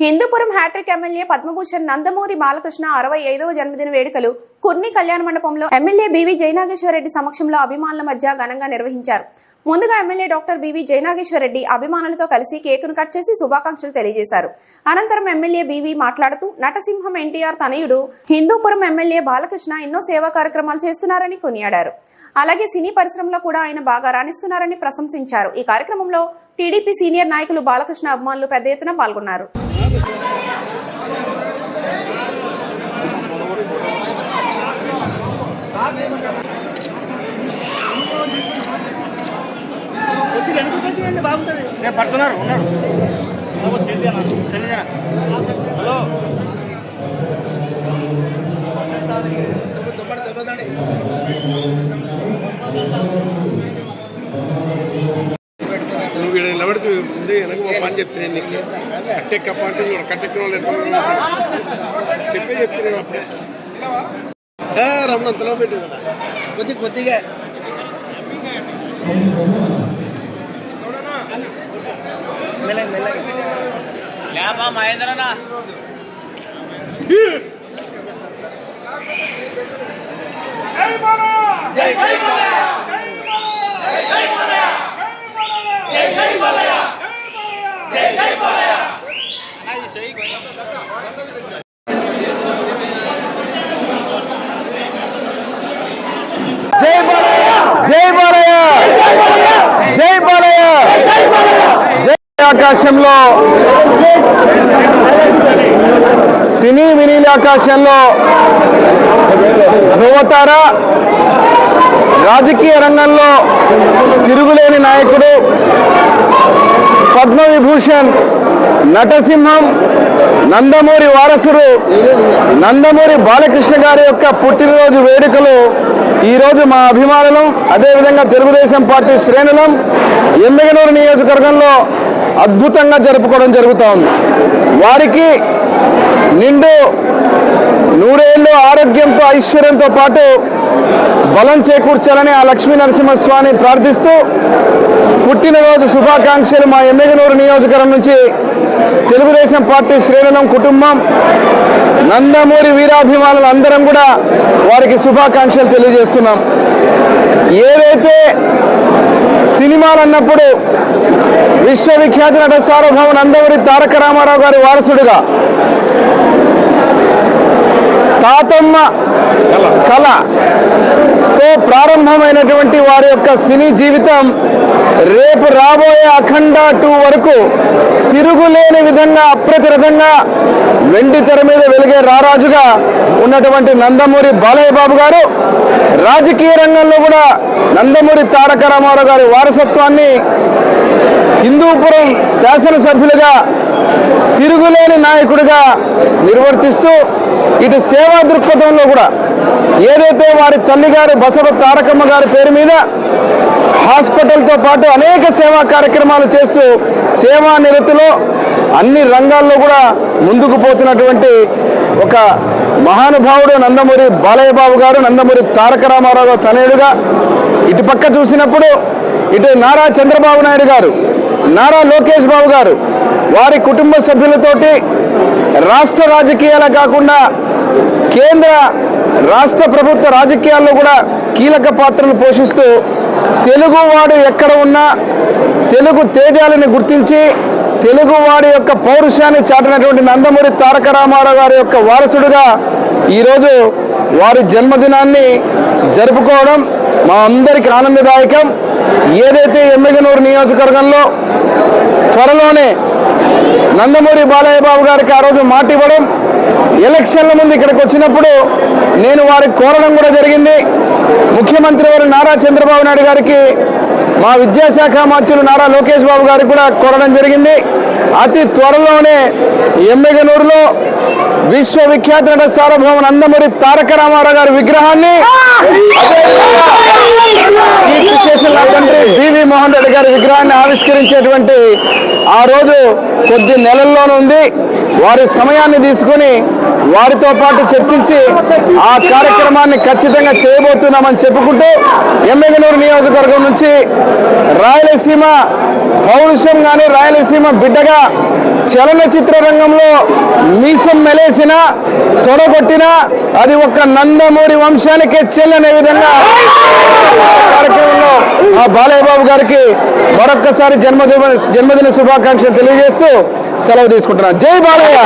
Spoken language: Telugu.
హిందూపురం హ్యాట్రిక్ ఎమ్మెల్యే పద్మభూషణ్ నందమూరి బాలకృష్ణ అరవై ఐదవ జన్మదిన వేడుకలు కుర్ని కళ్యాణ మండపంలో ఎమ్మెల్యే బీవీ జయనాగేశ్వరరెడ్డి సమక్షంలో అభిమానుల మధ్య ఘనంగా నిర్వహించారు. ముందుగా ఎమ్మెల్యే డాక్టర్ బీవీ జయనాగేశ్వరరెడ్డి అభిమానులతో కలిసి కేకును కట్ చేసి శుభాకాంక్షలు తెలియజేశారు. అనంతరం ఎమ్మెల్యే బీవీ మాట్లాడుతూ నటసింహం ఎన్టీఆర్ తనయుడు. హిందూపురం ఎమ్మెల్యే బాలకృష్ణ ఎన్నో సేవా కార్యక్రమాలు చేస్తున్నారని కొనియాడారు. అలాగే సినీ పరిశ్రమలో కూడా ఆయన బాగా రాణిస్తున్నారని ప్రశంసించారు. ఈ కార్యక్రమంలో టీడీపీ సీనియర్ నాయకులు బాలకృష్ణ అభిమానులు పెద్ద ఎత్తున పాల్గొన్నారు. Thank you పని చేయండి బాగుంటుంది రేపు పడుతున్నారు శైలిజన హలో. నువ్వు ఇక్కడ నిలబడితే ముందే వెనక మా పని చెప్తున్నాను నీకు. కట్టెక్కప్ప అంటే చూడ కట్టెక్కిన వాళ్ళు ఎంత మంది ఉన్నారు? చెప్పే చెప్తున్నాను అప్పుడే. ఏ, రమణ అంతలో పెట్టు కదా. కొద్ది కొద్దిగా. లేపా మహేంద్రనా జై బాలయ్య! జై బాలయ్య! జై బాలయ్య! జై ఆకాశంలో. సినీ వినీల ఆకాశంలో. ధ్రువతార. రాజకీయ రంగంలో తిరుగులేని నాయకుడు పద్మవిభూషణ్. నటసింహం నందమూరి వారసుడు నందమూరి బాలకృష్ణ గారి యొక్క పుట్టినరోజు వేడుకలు ఈరోజు మా అభిమానులం అదేవిధంగా తెలుగుదేశం పార్టీ శ్రేణులం ఎమ్మెగనూరు నియోజకవర్గంలో అద్భుతంగా జరుపుకోవడం జరుగుతూ ఉంది వారికి నిండు నూరేళ్ళు ఆరోగ్యంతో ఐశ్వర్యంతో పాటు బలం చేకూర్చాలని ఆ లక్ష్మీ నరసింహస్వామిని ప్రార్థిస్తూ పుట్టినరోజు శుభాకాంక్షలు మా ఎమ్మెగనూరు నియోజకవర్గం నుంచి తెలుగుదేశం పార్టీ శ్రేణులం కుటుంబం నందమూరి వీరాభిమానులు అందరం కూడా వారికి శుభాకాంక్షలు తెలియజేస్తున్నాం. ఏదైతే సినిమాలు అన్నప్పుడు విశ్వవిఖ్యాత నట సార్వభౌమ నందమూరి తారక రామారావు గారి వారసుడిగా తాతమ్మ కళతో ప్రారంభమైనటువంటి వారి యొక్క సినీ జీవితం రేపు రాబోయే అఖండ టూ వరకు తిరుగులేని విధంగా అప్రతిరథంగా వెండి తెర మీద వెలిగే రారాజుగా ఉన్నటువంటి నందమూరి బాలయ్య బాబు గారు రాజకీయ రంగంలో కూడా నందమూరి తారక రామారావు గారి వారసత్వాన్ని హిందూపురం శాసనసభ్యులుగా తిరుగులేని నాయకుడిగా నిర్వర్తిస్తూ ఇటు సేవా దృక్పథంలో కూడా ఏదైతే వారి తల్లిగారు బసవ తారకమ్మ గారి పేరు మీద హాస్పిటల్తో పాటు అనేక సేవా కార్యక్రమాలు చేస్తూ సేవా నిరతిలో అన్ని రంగాల్లో కూడా ముందుకు పోతున్నటువంటి ఒక మహానుభావుడు నందమూరి బాలయ్య బాబు గారు నందమూరి తారక రామారావు తనయుడుగా ఇటు పక్క చూసినప్పుడు ఇటు నారా చంద్రబాబు నాయుడు గారు నారా లోకేష్ బాబు గారు వారి కుటుంబ సభ్యులతోటి రాష్ట్ర రాజకీయాలే కాకుండా కేంద్ర రాష్ట్ర ప్రభుత్వ రాజకీయాల్లో కూడా కీలక పాత్రలు పోషిస్తూ తెలుగువాడు ఎక్కడ ఉన్నా తెలుగు తేజాలని గుర్తించి తెలుగువాడి యొక్క పౌరుషాన్ని చాటినటువంటి నందమూరి తారక రామారావు గారి యొక్క వారసుడుగా ఈరోజు వారి జన్మదినాన్ని జరుపుకోవడం మా అందరికీ ఆనందదాయకం. ఏదైతే ఎమ్మెగనూరు నియోజకవర్గంలో త్వరలోనే నందమూరి బాలయ్య బాబు గారికి ఆ రోజు మాట ఇవ్వడం. ఎలక్షన్ల ముందు ఇక్కడికి వచ్చినప్పుడు నేను వారికి కోరడం కూడా జరిగింది. ముఖ్యమంత్రి వారు నారా చంద్రబాబు నాయుడు గారికి మా విద్యాశాఖ మంత్రులు నారా లోకేష్ బాబు గారికి కూడా కోరడం జరిగింది. అతి త్వరలోనే ఎమ్మెగనూరులో విశ్వవిఖ్యాత నట సార్వభౌమ నందమూరి తారక రామారావు గారి విగ్రహాన్ని జగన్మోహన్ రెడ్డి గారి విగ్రహాన్ని ఆవిష్కరించేటువంటి ఆ రోజు కొద్ది నెలల్లోనే ఉంది. వారి సమయాన్ని తీసుకొని వారితో పాటు చర్చించి ఆ కార్యక్రమాన్ని ఖచ్చితంగా చేయబోతున్నామని చెప్పుకుంటూ ఎమ్మెగనూరు నియోజకవర్గం నుంచి రాయలసీమ పౌరుషం కానీ రాయలసీమ బిడ్డగా చలనచిత్ర రంగంలో మీసం మెలేసిన తొడగొట్టిన అది ఒక నందమూరి వంశానికే చెల్లనే విధంగా కార్యక్రమంలో ఆ బాలయ్యబాబు గారికి మరొక్కసారి జన్మదిన జన్మదిన శుభాకాంక్షలు తెలియజేస్తూ సెలవు తీసుకుంటున్నాను. జై బాలయ్య!